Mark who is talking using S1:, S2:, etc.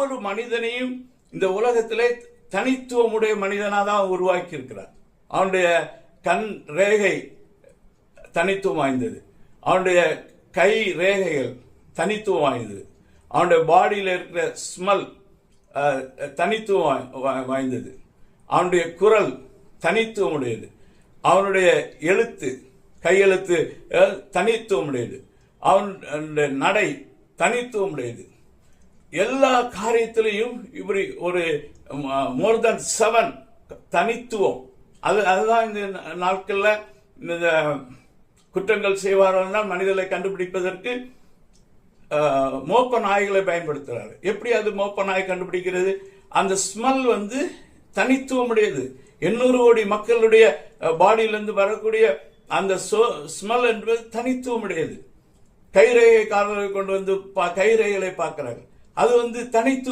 S1: ஒவ்வொரு மனிதனையும் இந்த உலகத்திலே தனித்துவமுடைய மனிதனாக தான் உருவாக்கி இருக்கிறார் அவனுடைய கண் ரேகை தனித்துவம் வாய்ந்தது. அவனுடைய கை ரேகைகள் தனித்துவம் வாய்ந்தது. அவனுடைய பாடியில் இருக்கிற ஸ்மெல் தனித்துவம் வாய்- வாய்ந்தது. அவனுடைய குரல் தனித்துவம் உடையது அவனுடைய எழுத்து கையெழுத்து தனித்துவம் உடையது அவனுடைய நடை தனித்துவம் உடையது எல்லா காரியத்திலையும் இப்படி ஒரு மோர் தென் செவன் தனித்துவம். அது அதுதான் இந்த நாட்களில் இந்த குற்றங்கள் செய்வார்கள் மனிதர்களை கண்டுபிடிப்பதற்கு மோப்ப நாய்களை பயன்படுத்துகிறார் எப்படி அது மோப்ப நாய் கண்டுபிடிக்கிறது? அந்த ஸ்மெல் வந்து தனித்துவம் உடையது எண்ணூறு கோடி மக்களுடைய பாடியிலிருந்து வரக்கூடிய அந்த ஸ்மெல் என்பது தனித்துவம் உடையது கைரேகைக்காரர்களை கொண்டு வந்து பா- கைரேகைகளை பார்க்கிறார்கள். அது வந்து தனித்து